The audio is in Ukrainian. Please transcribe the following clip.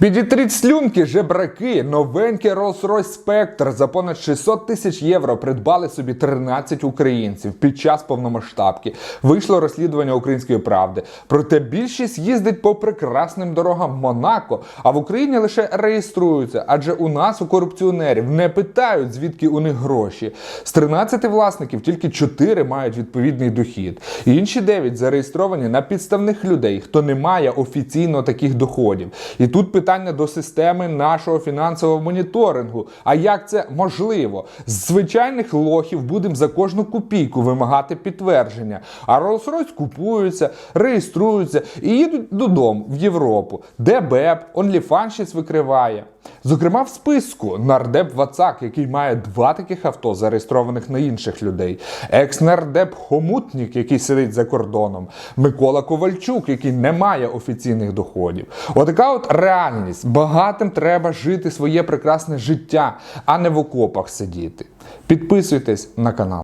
Підітріть слюнки, жебраки, новенький Rolls-Royce Spectre за понад 600 тисяч євро придбали собі 13 українців під час повномасштабки. Вийшло розслідування української правди. Проте більшість їздить по прекрасним дорогам Монако, а в Україні лише реєструються, адже у нас у корупціонерів не питають, звідки у них гроші. З 13 власників тільки 4 мають відповідний дохід. Інші 9 зареєстровані на підставних людей, хто не має офіційно таких доходів. І тут питання до системи нашого фінансового моніторингу. А як це можливо? З звичайних лохів будемо за кожну копійку вимагати підтвердження. А Rolls-Royce купуються, реєструються і їдуть додому в Європу, де БЕП, OnlyFans викриває. Зокрема, в списку нардеп Вацак, який має два таких авто, зареєстрованих на інших людей, екс-нардеп Хомутнік, який сидить за кордоном, Микола Ковальчук, який не має офіційних доходів. Отака от реальність. Багатим треба жити своє прекрасне життя, а не в окопах сидіти. Підписуйтесь на канал.